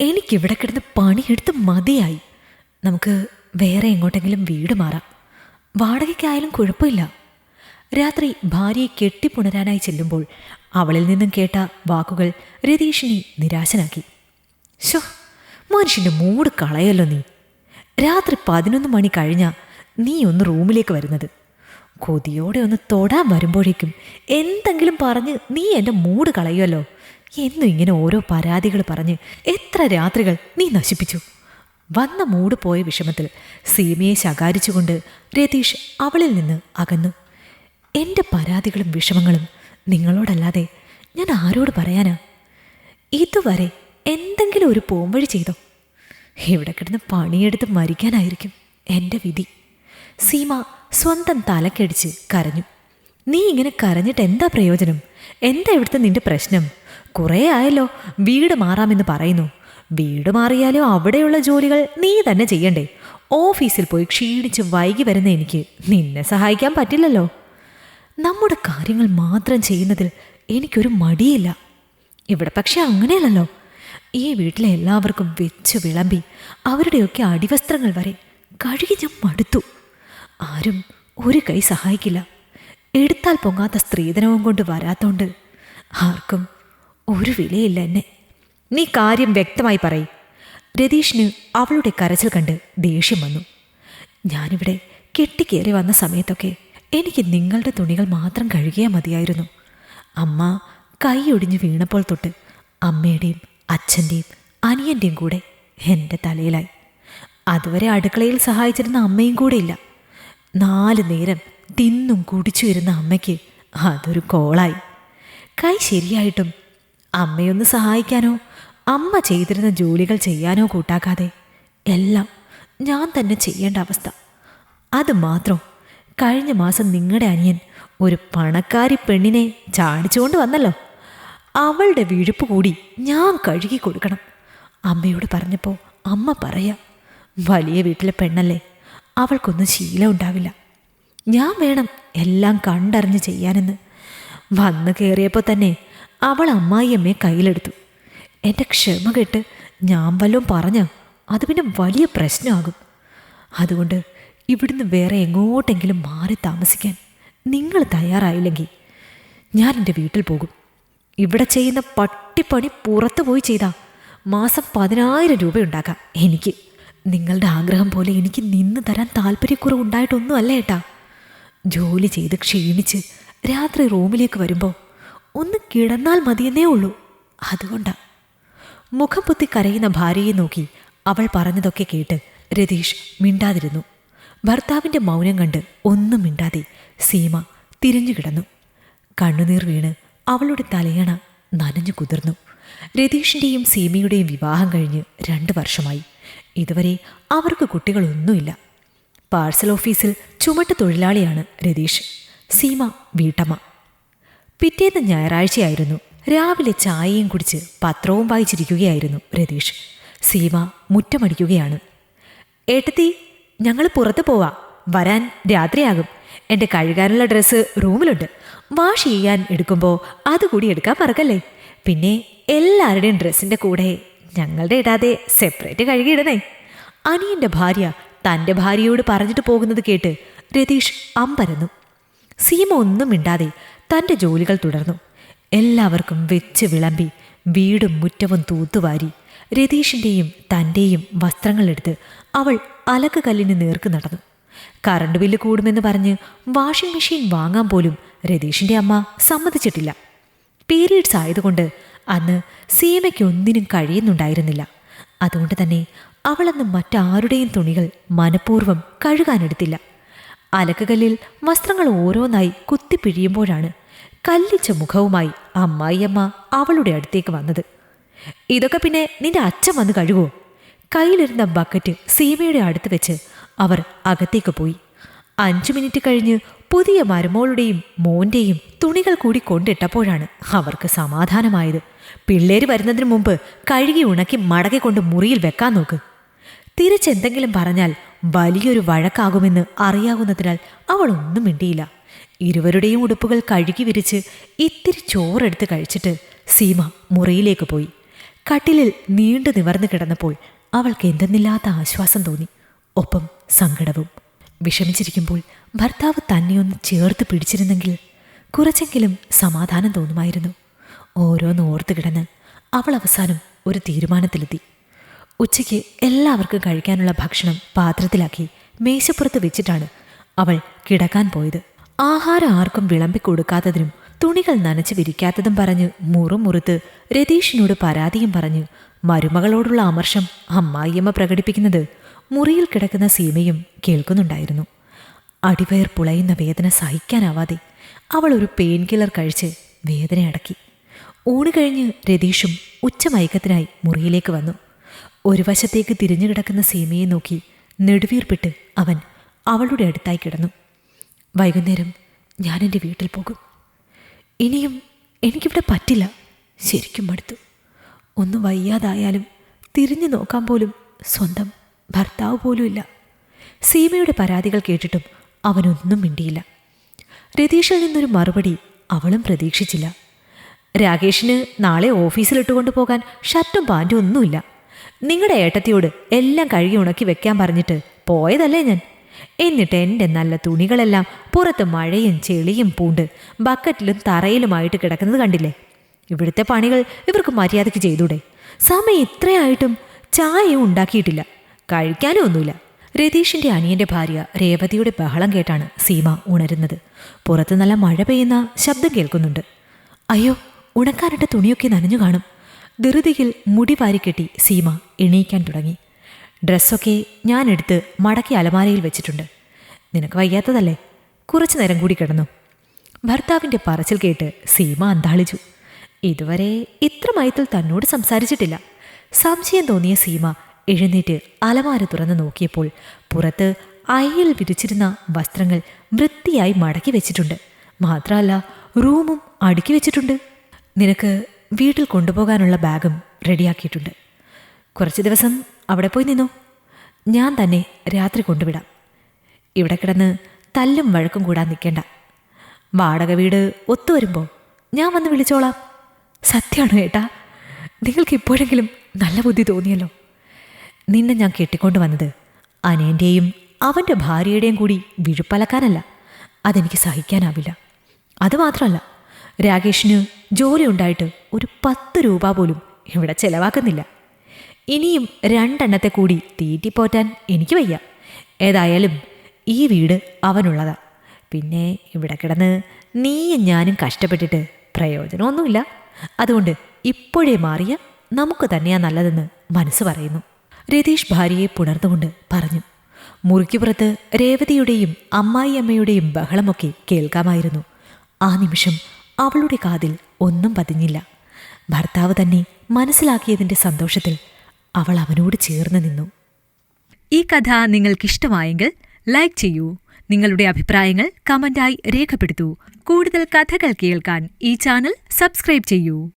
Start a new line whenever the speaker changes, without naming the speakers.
എനിക്കിവിടെ കിടന്ന് പണിയെടുത്ത് മതിയായി. നമുക്ക് വേറെ എങ്ങോട്ടെങ്കിലും വീട് മാറാം. വാടകയ്ക്കായാലും കുഴപ്പമില്ല. രാത്രി ഭാര്യയെ കെട്ടിപ്പുണരാനായി ചെല്ലുമ്പോൾ അവളിൽ നിന്നും കേട്ട വാക്കുകൾ രതീഷിനെ നിരാശനാക്കി. ശോ മനുഷ്യന്റെ മൂട് കളയല്ലോ നീ. രാത്രി പതിനൊന്ന് മണി കഴിഞ്ഞാൽ നീ ഒന്ന് റൂമിലേക്ക് വരുന്നത്. കൊതിയോടെ ഒന്ന് തൊടാൻ വരുമ്പോഴേക്കും എന്തെങ്കിലും പറഞ്ഞ് നീ എന്റെ മൂട് കളയുമല്ലോ എന്നും ഇങ്ങനെ ഓരോ പരാതികൾ പറഞ്ഞ് എത്ര രാത്രികൾ നീ നശിപ്പിച്ചു? വന്ന മൂട് പോയ വിഷമത്തിൽ സീമയെ ശകാരിച്ചുകൊണ്ട് രതീഷ് അവളിൽ നിന്ന് അകന്നു. എന്റെ പരാതികളും വിഷമങ്ങളും നിങ്ങളോടല്ലാതെ ഞാൻ ആരോട് പറയാനാ? ഇതുവരെ എന്തെങ്കിലും ഒരു പോംവഴി ചെയ്തോ? ഇവിടെ കിടന്ന് പണിയെടുത്ത് മരിക്കാനായിരിക്കും എന്റെ വിധി. സീമ സ്വന്തം തലക്കടിച്ച് കരഞ്ഞു. നീ ഇങ്ങനെ കരഞ്ഞിട്ട് എന്താ പ്രയോജനം? എന്താ ഇവിടുത്തെ നിന്റെ പ്രശ്നം? കുറേ ആയല്ലോ. വീട് മാറാമെന്ന് പറയുന്നു. വീട് മാറിയാലോ അവിടെയുള്ള ജോലികൾ നീ തന്നെ ചെയ്യണ്ടേ. ഓഫീസിൽ പോയി ക്ഷീണിച്ച് വൈകി വരുന്ന എനിക്ക് നിന്നെ സഹായിക്കാൻ പറ്റില്ലല്ലോ. നമ്മുടെ കാര്യങ്ങൾ മാത്രം ചെയ്യുന്നതിൽ എനിക്കൊരു മടിയില്ല. ഇവിടെ പക്ഷെ അങ്ങനെയല്ലല്ലോ. ഈ വീട്ടിലെ എല്ലാവർക്കും വെച്ച് വിളമ്പി അവരുടെയൊക്കെ അടിവസ്ത്രങ്ങൾ വരെ കഴുകി ഞാൻ മടുത്തു. ആരും ഒരു കൈ സഹായിക്കില്ല. എടുത്താൽ പൊങ്ങാത്ത സ്ത്രീധനവും കൊണ്ട് വരാത്തോണ്ട് ആർക്കും ഒരു വിലയില്ല എന്നെ. നീ കാര്യം വ്യക്തമായി പറയും. രതീഷിന് അവളുടെ കരച്ചിൽ കണ്ട് ദേഷ്യം വന്നു. ഞാനിവിടെ കെട്ടിക്കേറി വന്ന സമയത്തൊക്കെ എനിക്ക് നിങ്ങളുടെ തുണികൾ മാത്രം കഴുകിയാൽ മതിയായിരുന്നു. അമ്മ കൈയൊടിഞ്ഞു വീണപ്പോൾ തൊട്ട് അമ്മയുടെയും അച്ഛന്റെയും അനിയന്റെയും കൂടെ എന്റെ തലയിലായി. അതുവരെ അടുക്കളയിൽ സഹായിച്ചിരുന്ന അമ്മയും കൂടെ ഇല്ല. നാല് നേരം തിന്നും കുടിച്ചു ഇരുന്ന അമ്മയ്ക്ക് അതൊരു കോളായി. കൈ ശരിയായിട്ടും അമ്മയൊന്ന് സഹായിക്കാനോ? അമ്മ ചെയ്തിരുന്ന ജോലികൾ ചെയ്യാനോ കൂട്ടാക്കാതെ. എല്ലാം ഞാൻ തന്നെ ചെയ്യേണ്ട അവസ്ഥ. അത് മാത്രം. കഴിഞ്ഞ മാസം നിങ്ങളുടെ അനിയൻ ഒരു പണക്കാരി പെണ്ണിനെ ചാടിച്ചുകൊണ്ട് വന്നല്ലോ. അവളുടെ വിഴുപ്പ് കൂടി ഞാൻ കഴുകി കൊടുക്കണം. അമ്മയോട് പറഞ്ഞപ്പോൾ അമ്മ പറയാ വലിയ വീട്ടിലെ പെണ്ണല്ലേ അവൾക്കൊന്നും ശീലം ഉണ്ടാവില്ല. ഞാൻ വേണം എല്ലാം കണ്ടറിഞ്ഞ് ചെയ്യാനെന്ന്. വന്നു കയറിയപ്പോൾ തന്നെ അവൾ അമ്മായിയമ്മയെ കയ്യിലെടുത്തു. എന്റെ ക്ഷമ കെട്ട് ഞാൻ വല്ലതും പറഞ്ഞ അത് പിന്നെ വലിയ പ്രശ്നമാകും. അതുകൊണ്ട് ഇവിടുന്ന് വേറെ എങ്ങോട്ടെങ്കിലും മാറി താമസിക്കാൻ നിങ്ങൾ തയ്യാറായില്ലെങ്കിൽ ഞാൻ എന്റെ വീട്ടിൽ പോകും. ഇവിടെ ചെയ്യുന്ന പട്ടിപ്പണി പുറത്തു പോയി ചെയ്താൽ മാസം പതിനായിരം രൂപ ഉണ്ടാക്കാം എനിക്ക്. നിങ്ങളുടെ ആഗ്രഹം പോലെ എനിക്ക് നിന്ന് തരാൻ താല്പര്യക്കുറവ് ഉണ്ടായിട്ടൊന്നും അല്ല ഏട്ടാ. ജോലി ചെയ്ത് ക്ഷീണിച്ച് രാത്രി റൂമിലേക്ക് വരുമ്പോൾ ഒന്ന് കിടന്നാൽ മതിയെന്നേ ഉള്ളൂ. അതുകൊണ്ടാ. മുഖം പൊത്തി കരയുന്ന ഭാര്യയെ നോക്കി അവൾ പറഞ്ഞതൊക്കെ കേട്ട് രതീഷ് മിണ്ടാതിരുന്നു. ഭർത്താവിന്റെ മൗനം കണ്ട് ഒന്നും മിണ്ടാതെ സീമ തിരിഞ്ഞു കിടന്നു. കണ്ണുനീർ വീണ് അവളുടെ തലയണ നനഞ്ഞു കുതിർന്നു. രതീഷിന്റെയും സീമയുടെയും വിവാഹം കഴിഞ്ഞ് രണ്ട് വർഷമായി. ഇതുവരെ അവർക്ക് കുട്ടികളൊന്നുമില്ല. പാഴ്സൽ ഓഫീസിൽ ചുമട്ട് തൊഴിലാളിയാണ് രതീഷ്. സീമ വീട്ടമ്മ. പിറ്റേന്ന് ഞായറാഴ്ചയായിരുന്നു. രാവിലെ ചായയും കുടിച്ച് പത്രവും വായിച്ചിരിക്കുകയായിരുന്നു രതീഷ്. സീമ മുറ്റമടിക്കുകയാണ്. ഏട്ടത്തി ഞങ്ങൾ പുറത്ത് പോവാ. വരാൻ രാത്രിയാകും. എന്റെ കഴുകാനുള്ള ഡ്രസ്സ് റൂമിലുണ്ട്. വാഷ് ചെയ്യാൻ എടുക്കുമ്പോൾ അതുകൂടി എടുക്കാൻ മറക്കല്ലേ പിന്നെ എല്ലാവരുടെയും ഡ്രസ്സിന്റെ കൂടെ ഞങ്ങളുടെ ഇടാതെ സെപ്പറേറ്റ് കഴുകിയിടണേ. അനിയന്റെ ഭാര്യ തന്റെ ഭാര്യയോട് പറഞ്ഞിട്ട് പോകുന്നത് കേട്ട് രതീഷ് അമ്പരന്നു. സീമ ഒന്നും മിണ്ടാതെ തന്റെ ജോലികൾ തുടർന്നു. എല്ലാവർക്കും വെച്ച് വിളമ്പി വീടും മുറ്റവും തൂത്തുവാരി രതീഷിന്റെയും തന്റെയും വസ്ത്രങ്ങളെടുത്ത് അവൾ അലക്ക് കല്ലിന് നേർക്ക് നടന്നു. കറണ്ട് ബില്ല് കൂടുമെന്ന് പറഞ്ഞ് വാഷിംഗ് മെഷീൻ വാങ്ങാൻ പോലും രതീഷിന്റെ അമ്മ സമ്മതിച്ചിട്ടില്ല. പീരീഡ്സ് ആയതുകൊണ്ട് അന്ന് സീമയ്ക്ക് ഒന്നിനും കഴിയുന്നുണ്ടായിരുന്നില്ല. അതുകൊണ്ട് തന്നെ അവളന്ന് മറ്റാരുടെയും തുണികൾ മനഃപൂർവം കഴുകാനെടുത്തില്ല അലക്കുകല്ലിൽ വസ്ത്രങ്ങൾ ഓരോന്നായി കുത്തിപ്പിഴിയുമ്പോഴാണ് കല്ലിച്ച മുഖവുമായി അമ്മായിയമ്മ അവളുടെ അടുത്തേക്ക് വന്നത്. ഇതൊക്കെ പിന്നെ നിന്റെ അച്ഛൻ വന്ന് കഴുകുമോ കയ്യിലിരുന്ന ബക്കറ്റ് സീമയുടെ അടുത്ത് വെച്ച് അവർ അകത്തേക്ക് പോയി. അഞ്ചു മിനിറ്റ് കഴിഞ്ഞ് പുതിയ മരുമോളുടെയും മോന്റെയും തുണികൾ കൂടി കൊണ്ടിട്ടപ്പോഴാണ് അവർക്ക് സമാധാനമായത്. പിള്ളേര് വരുന്നതിന് മുമ്പ് കഴുകി ഉണക്കി മടക്കി കൊണ്ട് മുറിയിൽ വെക്കാൻ നോക്ക്. തിരിച്ചെന്തെങ്കിലും പറഞ്ഞാൽ വലിയൊരു വഴക്കാകുമെന്ന് അറിയാവുന്നതിനാൽ അവൾ ഒന്നും മിണ്ടിയില്ല. ഇരുവരുടെയും ഉടുപ്പുകൾ കഴുകി വിരിച്ച് ഇത്തിരി ചോറെടുത്ത് കഴിച്ചിട്ട് സീമ മുറിയിലേക്ക് പോയി. കട്ടിലിൽ നീണ്ടു നിവർന്നു കിടന്നപ്പോൾ അവൾക്ക് എന്തെന്നില്ലാത്ത ആശ്വാസം തോന്നി. ഒപ്പം സങ്കടവും. വിഷമിച്ചിരിക്കുമ്പോൾ ഭർത്താവ് തന്നെയൊന്ന് ചേർത്ത് പിടിച്ചിരുന്നെങ്കിൽ കുറച്ചെങ്കിലും സമാധാനം തോന്നുമായിരുന്നു. ഓരോന്ന് ഓർത്ത് കിടന്ന് അവൾ അവസാനം ഒരു തീരുമാനത്തിലെത്തി. ഉച്ചയ്ക്ക് എല്ലാവർക്കും കഴിക്കാനുള്ള ഭക്ഷണം പാത്രത്തിലാക്കി മേശപ്പുറത്ത് വെച്ചിട്ടാണ് അവൾ കിടക്കാൻ പോയത്. ആഹാരം ആർക്കും വിളമ്പി കൊടുക്കാത്തതിനും തുണികൾ നനച്ച് വിരിക്കാത്തതും പറഞ്ഞ് മുറുമുറുത്ത് രതീഷിനോട് പരാതിയും പറഞ്ഞ് മരുമകളോടുള്ള അമർഷം അമ്മായിയമ്മ പ്രകടിപ്പിക്കുന്നത് മുറിയിൽ കിടക്കുന്ന സീമയും കേൾക്കുന്നുണ്ടായിരുന്നു. അടിവയർ പുളയുന്ന വേദന സഹിക്കാനാവാതെ അവൾ ഒരു പെയിൻ കില്ലർ കഴിച്ച് വേദന അടക്കി ഊണ് കഴിഞ്ഞ് രതീഷും ഉച്ചമയക്കത്തിനായി മുറിയിലേക്ക് വന്നു. ഒരു വശത്തേക്ക് തിരിഞ്ഞു കിടക്കുന്ന സീമയെ നോക്കി നെടുവീർപ്പിട്ട് അവൻ അവളുടെ അടുത്തായി കിടന്നു. വൈകുന്നേരം ഞാൻ എന്റെ വീട്ടിൽ പോകും. ഇനിയും എനിക്കിവിടെ പറ്റില്ല. ശരിക്കും മടുത്തു. ഒന്ന് വയ്യാതായാലും തിരിഞ്ഞു നോക്കാൻ പോലും സ്വന്തം ഭർത്താവ് പോലുമില്ല സീമയുടെ പരാതികൾ കേട്ടിട്ടും അവനൊന്നും മിണ്ടിയില്ല. രതീഷിൽ നിന്നൊരു മറുപടി അവളും പ്രതീക്ഷിച്ചില്ല. രാകേഷിന് നാളെ ഓഫീസിലിട്ടുകൊണ്ട് പോകാൻ ഷർട്ടും പാന്റും ഒന്നുമില്ല. നിങ്ങളുടെ ഏട്ടത്തിയോട് എല്ലാം കഴുകി ഉണക്കി വെക്കാൻ പറഞ്ഞിട്ട് പോയതല്ലേ ഞാൻ? എന്നിട്ട് എന്റെ നല്ല തുണികളെല്ലാം പുറത്ത് മഴയും ചെളിയും പൂണ്ട് ബക്കറ്റിലും തറയിലുമായിട്ട് കിടക്കുന്നത് കണ്ടില്ലേ? ഇവിടുത്തെ പണികൾ ഇവർക്ക് മര്യാദയ്ക്ക് ചെയ്തൂടെ. സമയം ഇത്രയായിട്ടും ചായയും ഉണ്ടാക്കിയിട്ടില്ല. കഴിക്കാനും ഒന്നുമില്ല. രതീഷിന്റെ അനിയന്റെ ഭാര്യ രേവതിയുടെ ബഹളം കേട്ടാണ് സീമ ഉണരുന്നത്. പുറത്ത് നല്ല മഴ പെയ്യുന്ന ശബ്ദം കേൾക്കുന്നുണ്ട്. അയ്യോ ഉണക്കാനിട്ട തുണിയൊക്കെ നനഞ്ഞു കാണും. ധൃതിയിൽ മുടി വാരിക്കെട്ടി സീമ എണീക്കാൻ തുടങ്ങി. ഡ്രസ്സൊക്കെ ഞാനെടുത്ത് മടക്കി അലമാരയിൽ വെച്ചിട്ടുണ്ട്. നിനക്ക് വയ്യാത്തതല്ലേ? കുറച്ചു നേരം കൂടി കിടന്നു. ഭർത്താവിന്റെ പറച്ചിൽ കേട്ട് സീമ അന്താളിച്ചു. ഇതുവരെ ഇത്ര മയത്തിൽ തന്നോട് സംസാരിച്ചിട്ടില്ല. സംശയം തോന്നിയ സീമ എഴുന്നേറ്റ് അലമാര തുറന്ന് നോക്കിയപ്പോൾ പുറത്ത് അയ്യൽ വിരിച്ചിരുന്ന വസ്ത്രങ്ങൾ വൃത്തിയായി മടക്കി വെച്ചിട്ടുണ്ട്. മാത്രമല്ല റൂമും അടുക്കി വെച്ചിട്ടുണ്ട്. നിനക്ക് വീട്ടിൽ കൊണ്ടുപോകാനുള്ള ബാഗും റെഡിയാക്കിയിട്ടുണ്ട്. കുറച്ച് ദിവസം അവിടെ പോയി നിന്നു. ഞാൻ തന്നെ രാത്രി കൊണ്ടുവിടാം. ഇവിടെ കിടന്ന് തല്ലും വഴക്കും കൂടാൻ നിൽക്കേണ്ട. വാടക വീട് ഒത്തുവരുമ്പോൾ ഞാൻ വന്ന് വിളിച്ചോളാം. സത്യമാണ് ഏട്ടാ നിങ്ങൾക്ക് ഇപ്പോഴെങ്കിലും നല്ല ബുദ്ധി തോന്നിയല്ലോ. നിന്നെ ഞാൻ കെട്ടിക്കൊണ്ട് വന്നത് അനിയന്റെയും അവന്റെ ഭാര്യയുടെയും കൂടി വിഴുപ്പലക്കാനല്ല. അതെനിക്ക് സഹിക്കാനാവില്ല. അതുമാത്രമല്ല രാകേഷിന് ജോലി ഉണ്ടായിട്ട് ഒരു പത്ത് രൂപ പോലും ഇവിടെ ചെലവാക്കുന്നില്ല. ഇനിയും രണ്ടെണ്ണത്തെ കൂടി തീറ്റിപ്പോറ്റാൻ എനിക്ക് വയ്യ. ഏതായാലും ഈ വീട് അവനുള്ളതാ. പിന്നെ ഇവിടെ കിടന്ന് നീയും ഞാനും കഷ്ടപ്പെട്ടിട്ട് പ്രയോജനമൊന്നുമില്ല. അതുകൊണ്ട് ഇപ്പോഴേ മാറിയ നമുക്ക് തന്നെയാ നല്ലതെന്ന് മനസ്സ് പറയുന്നു. രതീഷ് ഭാര്യയെ പുണർന്നുകൊണ്ട് പറഞ്ഞു. മുറിക്കുപുറത്ത് രേവതിയുടെയും അമ്മായിയമ്മയുടെയും ബഹളമൊക്കെ കേൾക്കാമായിരുന്നു. ആ നിമിഷം അവളുടെ കാതിൽ ഒന്നും പതിഞ്ഞില്ല. ഭർത്താവ് തന്നെ മനസ്സിലാക്കിയതിന്റെ സന്തോഷത്തിൽ അവൾ അവനോട് ചേർന്ന് നിന്നു. ഈ കഥ നിങ്ങൾക്കിഷ്ടമായെങ്കിൽ ലൈക്ക് ചെയ്യൂ. നിങ്ങളുടെ അഭിപ്രായങ്ങൾ കമന്റായി രേഖപ്പെടുത്തൂ. കൂടുതൽ കഥകൾ കേൾക്കാൻ ഈ ചാനൽ സബ്സ്ക്രൈബ് ചെയ്യൂ.